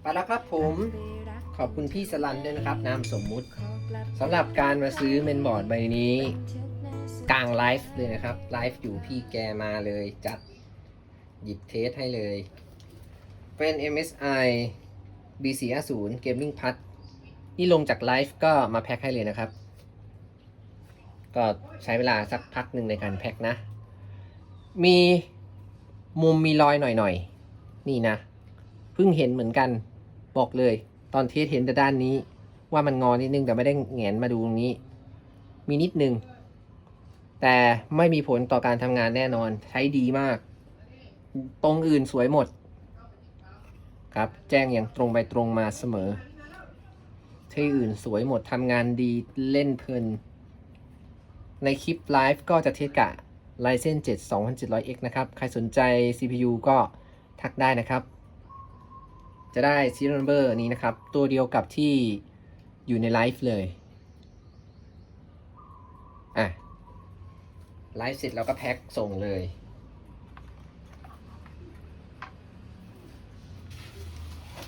ไปแล้วครับผมขอบคุณพี่สลันด้วยนะครับ นามสมมุติสำหรับการมาซื้อเมนบอร์ดใบนี้ กลางไลฟ์เลยนะครับ ไลฟ์อยู่พี่แกมาเลยจัดหยิบเทสให้เลย เป็น MSI B450 Gaming Pad นี่ลงจากไลฟ์ก็มาแพ็คให้เลยนะครับ ก็ใช้เวลาสักพักหนึ่งในการแพ็คนะ มีมุมมีรอยหน่อยๆนี่นะเพิ่งเห็นเหมือนกันบอกเลย ตอนเทสเห็นแต่ด้านนี้ ว่ามันงอนิดนึงแต่ไม่ได้แงนมาดูตรงนี้ มีนิดนึง แต่ไม่มีผลต่อการทำงานแน่นอน ใช้ดีมาก ตรงอื่นสวยหมด ครับ แจ้งอย่างตรงไปตรงมาเสมอ ที่อื่นสวยหมดทำงานดีเล่นเพลิน ในคลิปไลฟ์ก็จะเทสกะ Ryzen 7 2700X นะครับ ใครสนใจ CPU ก็ทักได้นะครับ จะได้ serial number นี้นะครับ ตัวเดียวกับที่อยู่ในไลฟ์เลย อะ ไลฟ์เสร็จเราก็แพ็คส่งเลย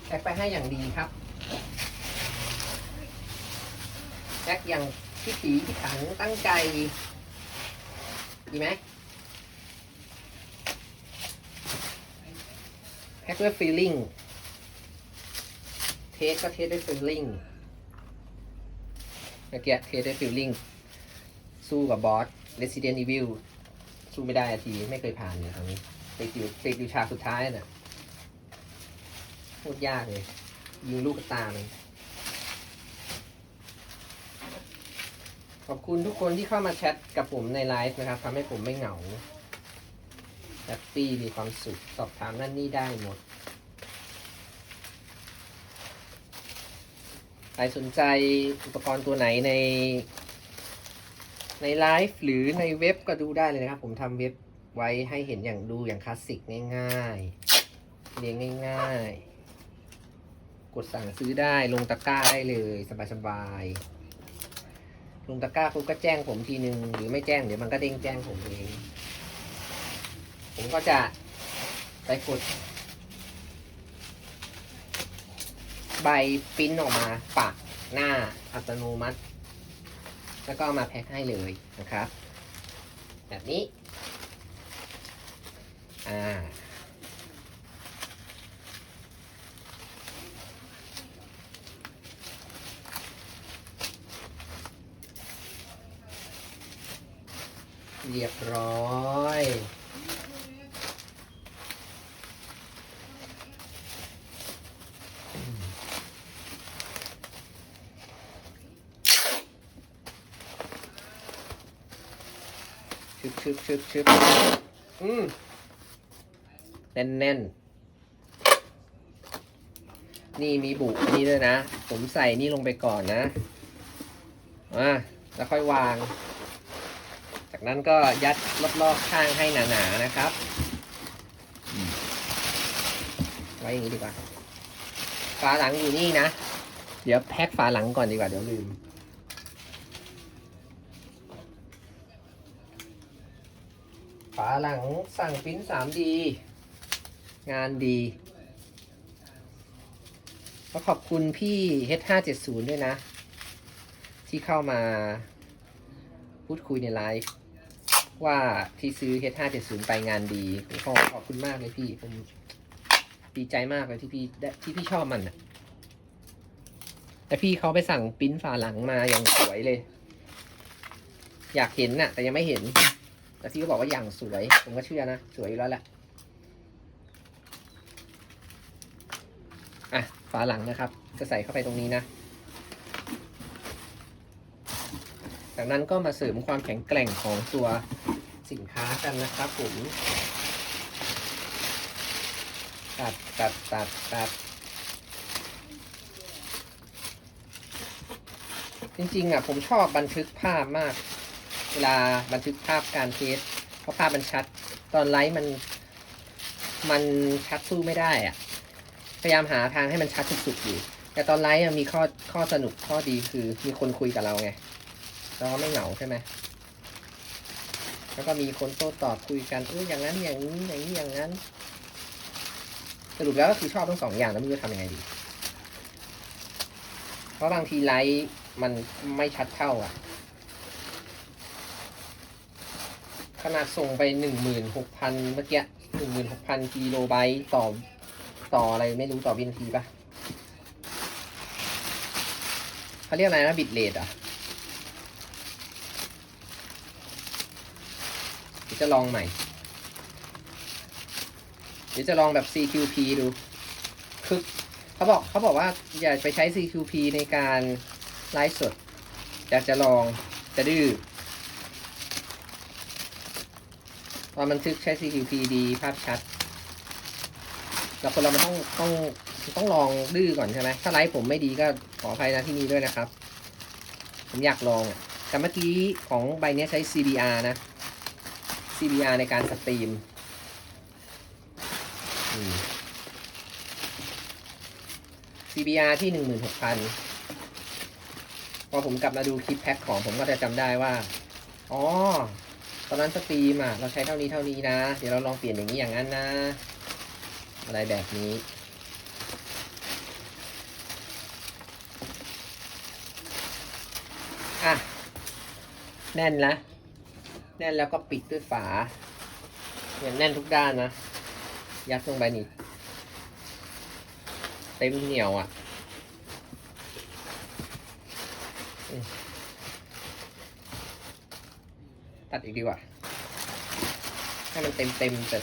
แพ็คไปให้อย่างดีครับ แพ็คอย่างพิถีพิถันตั้งใจ ดีไหมแพ็คด้วย feeling สก็เทสด้วย feeling เมื่อกี้เทสด้วย feeling สู้กับบอส Resident Evil สู้ไม่ได้อะทีไม่เคยผ่านเลยครั้งนี้ติดอยู่ติดอยู่ฉากสุดท้ายน่ะโคตรยากเลย ยิงลูกตามันขอบคุณทุกคนที่เข้ามาแชทกับผมในไลฟ์นะครับทำให้ผมไม่เหงาแฮปปี้มีความสุข สอบถามนั่นนี่ได้หมด ใค รสนใจอุปกรณ์ตัวไหนใน ในไลฟ์หรือในเว็บก็ดูได้เลยนะครับ ผมทำเว็บไว้ให้เห็นอย่างดูอย่างคลาสสิกง่ายๆเรียงง่าย ๆ กดสั่งซื้อได้ลงตะกร้าได้เลยสบายๆลงตะกร้าปุ๊บก็แจ้งผมทีนึง หรือไม่แจ้งเดี๋ยวมันก็เด้งแจ้งผมเอง ผมก็จะไปกด ใบปิ้นออกมาปักหน้าอัตโนมัติ แล้วก็มาแพ็คให้เลยนะครับ แบบนี้ อ่าเรียบร้อย ชึบชึบชึบชึบอืมแน่นแน่นนี่มีบุกนี่ด้วยนะ ผมใส่นี่ลงไปก่อนนะอ่าแล้วค่อยวาง จากนั้นก็ยัดรอบๆข้างให้หนาๆนะครับ ไว้อย่างนี้ดีกว่า ฝาหลังอยู่นี่นะ เดี๋ยวแพ็คฝาหลังก่อนดีกว่าเดี๋ยวลืมาหลังสั่งปิ้น 3D งานดีก็ขอบคุณพี่ H570 ด้วยนะ ที่เข้ามาพูดคุยในไลฟ์ว่าที่ซื้อ H570 ไปงานดีขอขอบคุณมากเลยพี่ ผมดีใจมากเลยที่พี่ที่พี่ชอบมันอะแต่พี่เขาไปสั่งปิ้นฝาหลังมาอย่างสวยเลย อยากเห็นน่ะ แต่ยังไม่เห็น แต่ที่เขาบอกว่าอย่างสวย ผมก็เชื่อนะ สวยอยู่แล้วแหละอะฝาหลังนะครับ จะใส่เข้าไปตรงนี้นะ จากนั้นก็มาเสริมความแข็งแกร่งของตัวสินค้ากันนะครับผมตัดตัดตัดตัดจริงๆอะผมชอบบันทึกภาพมาก เวลาบันทึกภาพการเทสเพราะภาพมันชัด ตอนไลฟ์มัน มันชัดสู้ไม่ได้อะพยายามหาทางให้มันชัดสุดๆอยู่ แต่ตอนไลฟ์มีข้อข้อสนุกข้อดีคือมีคนคุยกับเราไงเราก็ไม่เหงาใช่ไหมแล้วก็มีคนโต้ตอบคุยกันเอออย่างนั้นอย่างนี้อย่างนี้อย่างนั้น สรุปแล้วก็คือชอบทั้งสองอย่างแล้วไม่รู้จะทำยังไงดี เพราะบางทีไลท์มันไม่ชัดเท่าอะ ขนาดส่งไปหนึ่งหมื่นหกพันเมื่อกี้หนึ่งหมื่นหกพันกิโลไบต์ต่อ ต่ออะไรไม่รู้ต่อวินาทีปะเขาเรียกอะไรนะบิตเรทอะเดี๋ยวจะลองใหม่ เดี๋ยวจะลองแบบ CQP ดู คือเขาบอกเขาบอกว่าอย่าไปใช้ CQP ในการไลฟ์สด อยากจะลองจะดื้อต อนบันทึกใช้ CQP ดีภาพชัดแล้วคนเรามันต้องต้องต้องลองดื้อก่อนใช่ไหมถ้าไลฟ์ผมไม่ดีก็ขออภัยนะที่นี้ด้วยนะครับ ผมอยากลองแต่เมื่อกี้ของใบนี้ใช้ CBR นะ CBR ในการสตรีมอืม CBR ที่หนึ่งหมื่นหกพันพอผมกลับมาดูคลิปแพ็คของผมก็จะจำได้ว่า อ๋อ ตอนนั้นสตรีมอะเราใช้เท่านี้เท่านี้นะ เดี๋ยวเราลองเปลี่ยนอย่างนี้อย่างนั้นนะ อะไรแบบนี้อะแน่นนะแน่นแล้วก็ปิดด้วยฝาเนี่ยแน่นทุกด้านนะ ยัดลงไปนี่ เต็มเหนียวอะอม ตัดอีกดีกว่า ให้มันเต็มเต็มๆแต่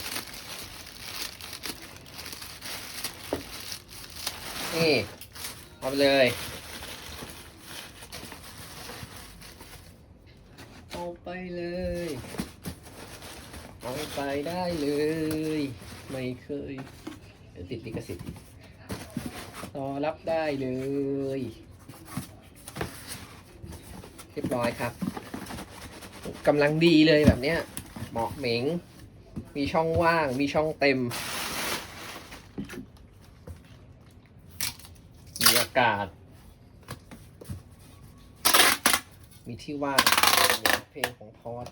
นี่เอาไปเลย เอาไปเลย เอาไปได้เลย ไม่เคยเดี๋ยวติดลิขสิทธิ์ต่อรับได้เลย เรียบร้อยครับ กำลังดีเลยแบบเนี้ยเหมาะเหม็ง มีช่องว่าง มีช่องเต็ม มีอากาศ มีที่ว่างเพลงของพอด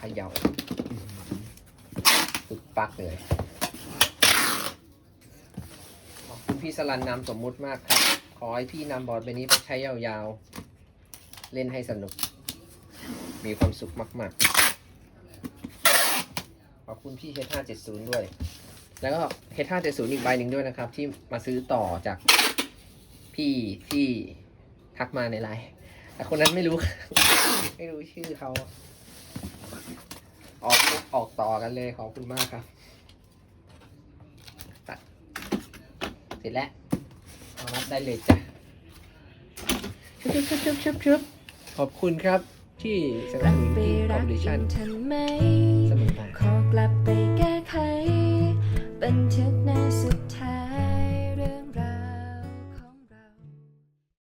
ขย่าตึกปักเลยขอบคุณพี่สลันนามสมมุติมากครับ ขอให้พี่นำบอร์ดใบนี้ไปใช้ยาวๆ เล่นให้สนุก มีความสุขมาก ๆ ขอบคุณพี่ H570 ด้วย แล้วก็ H570 อีกใบหนึ่งด้วยนะครับ ที่มาซื้อต่อจากพี่ที่ทักมาในไลน์แต่คนนั้นไม่รู้ ไม่รู้ชื่อเขา ออกออกต่อกันเลยขอบคุณมากครับตัดเสร็จแล้วเอารับได้เลยจ้ะชุบชุบชุบชุบชุบ ขอบคุณครับที่สนับรัสกนุนไปทีมคอรัมกดิกัชั่นนทันไหมเสมอมาขอกลับไป